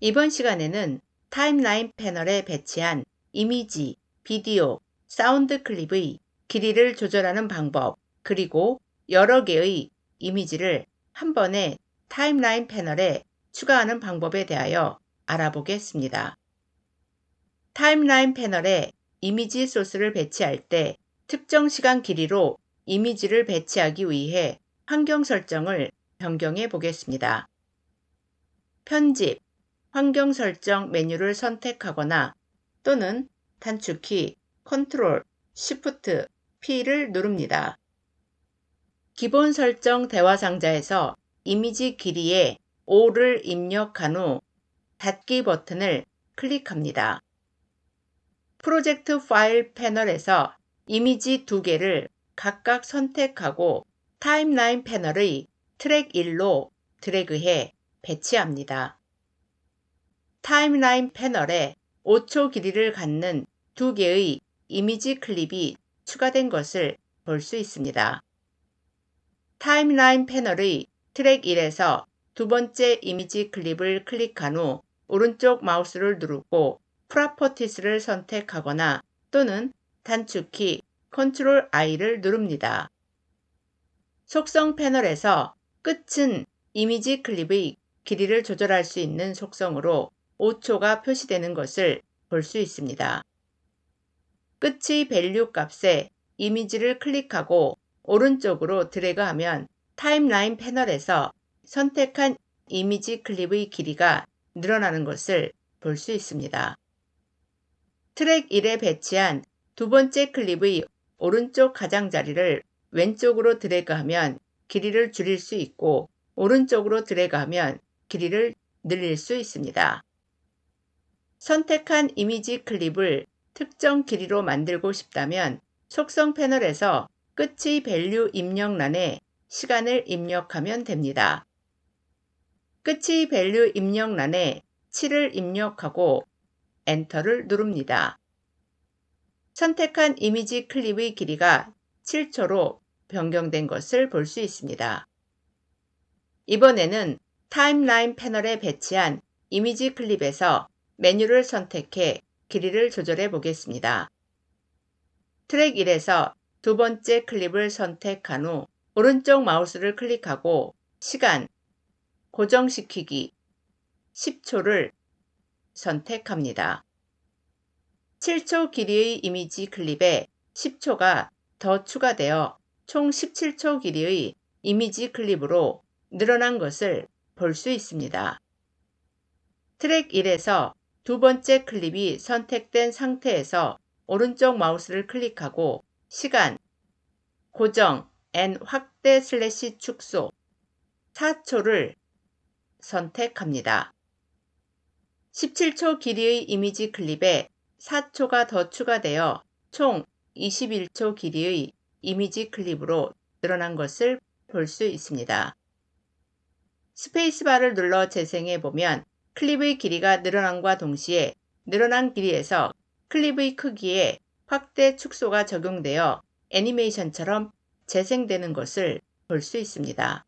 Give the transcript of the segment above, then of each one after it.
이번 시간에는 타임라인 패널에 배치한 이미지, 비디오, 사운드 클립의 길이를 조절하는 방법, 그리고 여러 개의 이미지를 한 번에 타임라인 패널에 추가하는 방법에 대하여 알아보겠습니다. 타임라인 패널에 이미지 소스를 배치할 때 특정 시간 길이로 이미지를 배치하기 위해 환경 설정을 변경해 보겠습니다. 편집, 환경 설정 메뉴를 선택하거나 또는 단축키 Ctrl, Shift, P를 누릅니다. 기본 설정 대화 상자에서 이미지 길이에 5를 입력한 후 닫기 버튼을 클릭합니다. 프로젝트 파일 패널에서 이미지 두 개를 각각 선택하고 타임라인 패널의 트랙 1로 드래그해 배치합니다. 타임라인 패널에 5초 길이를 갖는 두 개의 이미지 클립이 추가된 것을 볼 수 있습니다. 타임라인 패널의 트랙 1에서 두 번째 이미지 클립을 클릭한 후 오른쪽 마우스를 누르고 프라퍼티스를 선택하거나 또는 단축키 Ctrl I를 누릅니다. 속성 패널에서 끝은 이미지 클립의 길이를 조절할 수 있는 속성으로 5초가 표시되는 것을 볼 수 있습니다. 끝의 밸류 값에 이미지를 클릭하고 오른쪽으로 드래그하면 타임라인 패널에서 선택한 이미지 클립의 길이가 늘어나는 것을 볼 수 있습니다. 트랙 1에 배치한 두 번째 클립의 오른쪽 가장자리를 왼쪽으로 드래그하면 길이를 줄일 수 있고 오른쪽으로 드래그하면 길이를 늘릴 수 있습니다. 선택한 이미지 클립을 특정 길이로 만들고 싶다면 속성 패널에서 끝의 밸류 입력란에 시간을 입력하면 됩니다. 끝의 밸류 입력란에 7을 입력하고 엔터를 누릅니다. 선택한 이미지 클립의 길이가 7초로 변경된 것을 볼 수 있습니다. 이번에는 타임라인 패널에 배치한 이미지 클립에서 메뉴를 선택해 길이를 조절해 보겠습니다. 트랙 1에서 두 번째 클립을 선택한 후 오른쪽 마우스를 클릭하고 시간, 고정시키기 10초를 선택합니다. 7초 길이의 이미지 클립에 10초가 더 추가되어 총 17초 길이의 이미지 클립으로 늘어난 것을 볼 수 있습니다. 트랙 1에서 두 번째 클립이 선택된 상태에서 오른쪽 마우스를 클릭하고 시간, 고정, N 확대 슬래시 축소 4초를 선택합니다. 17초 길이의 이미지 클립에 4초가 더 추가되어 총 21초 길이의 이미지 클립으로 늘어난 것을 볼 수 있습니다. 스페이스바를 눌러 재생해 보면 클립의 길이가 늘어남과 동시에 늘어난 길이에서 클립의 크기에 확대 축소가 적용되어 애니메이션처럼 재생되는 것을 볼 수 있습니다.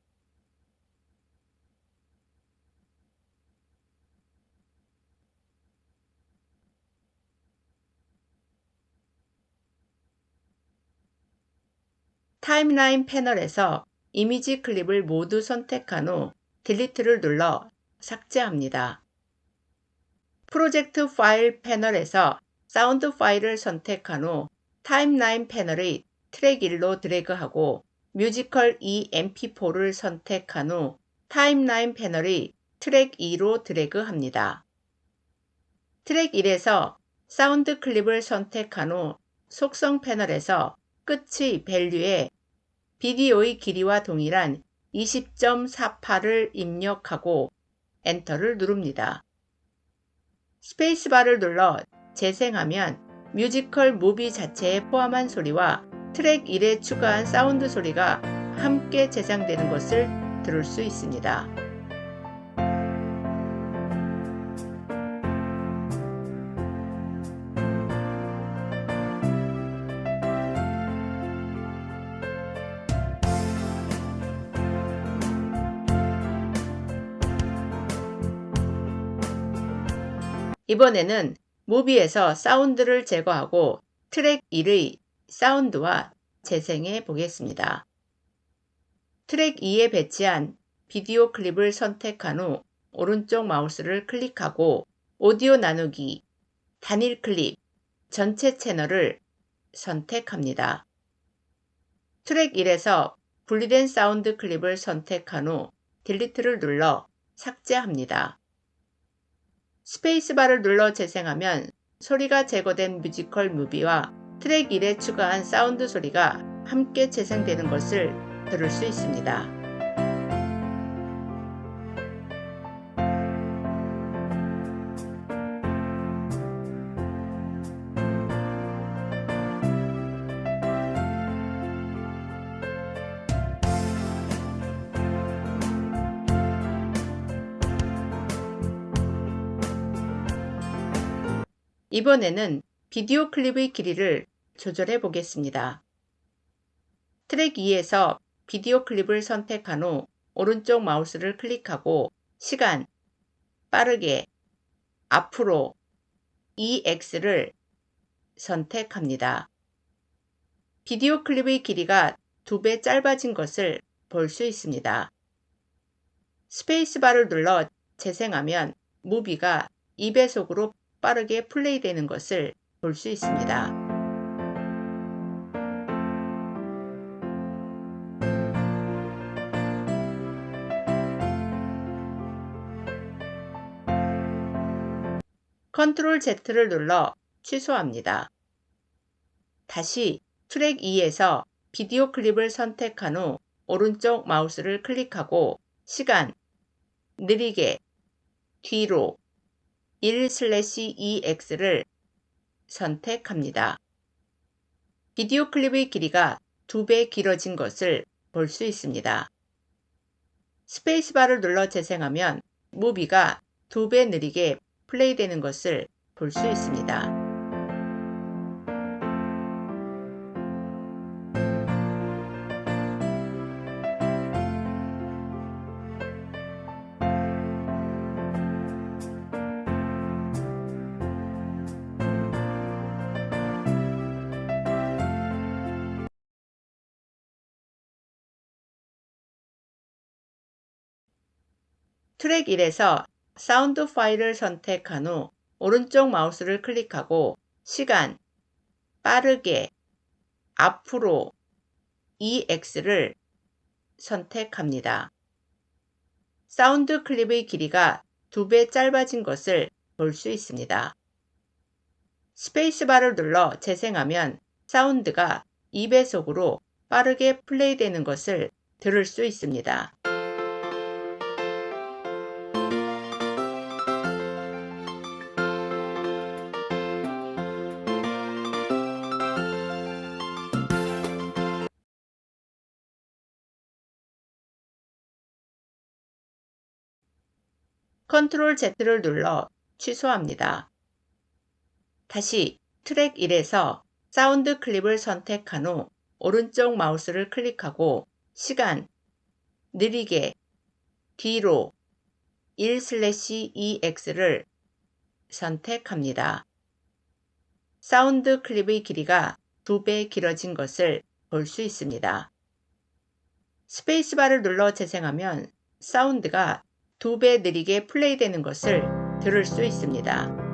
타임라인 패널에서 이미지 클립을 모두 선택한 후 딜리트를 눌러 삭제합니다. 프로젝트 파일 패널에서 사운드 파일을 선택한 후 타임라인 패널의 트랙 1로 드래그하고 뮤지컬 EMP4를 선택한 후 타임라인 패널의 트랙 2로 드래그합니다. 트랙 1에서 사운드 클립을 선택한 후 속성 패널에서 끝의 밸류에 비디오의 길이와 동일한 20.48을 입력하고 엔터를 누릅니다. 스페이스바를 눌러 재생하면 뮤지컬 무비 자체에 포함한 소리와 트랙 1에 추가한 사운드 소리가 함께 재생되는 것을 들을 수 있습니다. 이번에는 무비에서 사운드를 제거하고 트랙 1의 사운드와 재생해 보겠습니다. 트랙 2에 배치한 비디오 클립을 선택한 후 오른쪽 마우스를 클릭하고 오디오 나누기, 단일 클립, 전체 채널을 선택합니다. 트랙 1에서 분리된 사운드 클립을 선택한 후 딜리트를 눌러 삭제합니다. 스페이스바를 눌러 재생하면 소리가 제거된 뮤지컬 무비와 트랙 1에 추가한 사운드 소리가 함께 재생되는 것을 들을 수 있습니다. 이번에는 비디오 클립의 길이를 조절해 보겠습니다. 트랙 2에서 비디오 클립을 선택한 후 오른쪽 마우스를 클릭하고 시간, 빠르게, 앞으로, EX를 선택합니다. 비디오 클립의 길이가 두배 짧아진 것을 볼 수 있습니다. 스페이스바를 눌러 재생하면 무비가 2배속으로 빠르게 플레이되는 것을 볼 수 있습니다. 컨트롤 Z를 눌러 취소합니다. 다시 트랙 2에서 비디오 클립을 선택한 후 오른쪽 마우스를 클릭하고 시간, 느리게, 뒤로, 1/2x를 선택합니다. 비디오 클립의 길이가 두배 길어진 것을 볼 수 있습니다. 스페이스바를 눌러 재생하면 무비가 두배 느리게 플레이되는 것을 볼 수 있습니다. 트랙 1에서 사운드 파일을 선택한 후 오른쪽 마우스를 클릭하고 시간, 빠르게, 앞으로, EX를 선택합니다. 사운드 클립의 길이가 두배 짧아진 것을 볼 수 있습니다. 스페이스바를 눌러 재생하면 사운드가 2배속으로 빠르게 플레이되는 것을 들을 수 있습니다. 컨트롤 Z를 눌러 취소합니다. 다시 트랙 1에서 사운드 클립을 선택한 후 오른쪽 마우스를 클릭하고 시간, 느리게, 뒤로 1/2x를 선택합니다. 사운드 클립의 길이가 두배 길어진 것을 볼 수 있습니다. 스페이스바를 눌러 재생하면 사운드가 두 배 느리게 플레이되는 것을 들을 수 있습니다.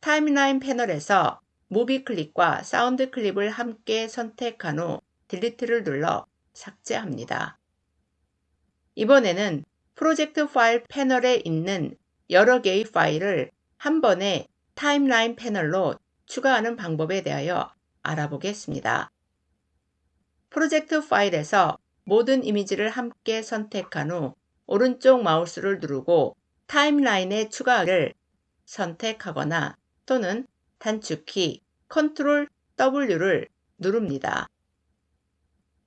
타임라인 패널에서 무비 클립과 사운드 클립을 함께 선택한 후 딜리트를 눌러 삭제합니다. 이번에는 프로젝트 파일 패널에 있는 여러 개의 파일을 한 번에 타임라인 패널로 추가하는 방법에 대하여 알아보겠습니다. 프로젝트 파일에서 모든 이미지를 함께 선택한 후 오른쪽 마우스를 누르고 타임라인의 추가를 선택하거나 또는 단축키 Ctrl W를 누릅니다.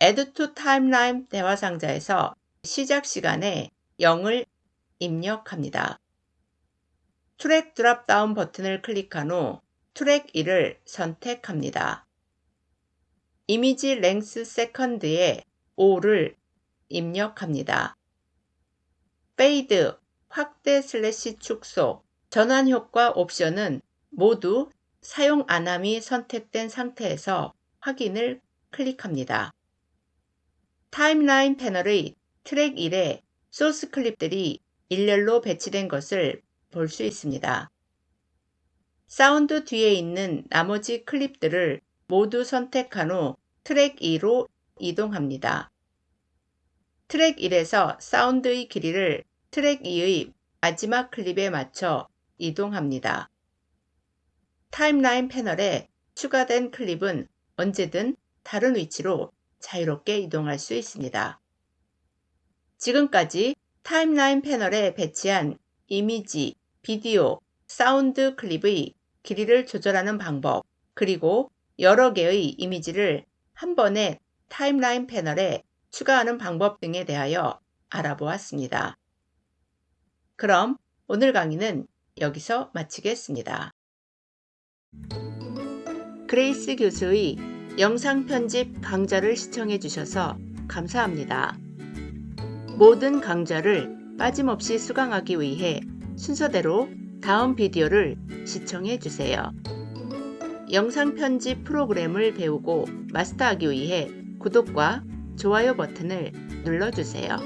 Add to Timeline 대화 상자에서 시작 시간에 0을 입력합니다. 트랙 드랍다운 버튼을 클릭한 후 트랙 1을 선택합니다. 이미지 랭스 세컨드에 5를 입력합니다. 페이드, 확대 슬래시 축소, 전환 효과 옵션은 모두 사용 안함이 선택된 상태에서 확인을 클릭합니다. 타임라인 패널의 트랙 1에 소스 클립들이 일렬로 배치된 것을 볼 수 있습니다. 사운드 뒤에 있는 나머지 클립들을 모두 선택한 후 트랙 2로 이동합니다. 트랙 1에서 사운드의 길이를 트랙 2의 마지막 클립에 맞춰 이동합니다. 타임라인 패널에 추가된 클립은 언제든 다른 위치로 자유롭게 이동할 수 있습니다. 지금까지 타임라인 패널에 배치한 이미지, 비디오, 사운드 클립의 길이를 조절하는 방법, 그리고 여러 개의 이미지를 한 번에 타임라인 패널에 추가하는 방법 등에 대하여 알아보았습니다. 그럼 오늘 강의는 여기서 마치겠습니다. 그레이스 교수의 영상 편집 강좌를 시청해 주셔서 감사합니다. 모든 강좌를 빠짐없이 수강하기 위해 순서대로 다음 비디오를 시청해 주세요. 영상 편집 프로그램을 배우고 마스터하기 위해 구독과 좋아요 버튼을 눌러주세요.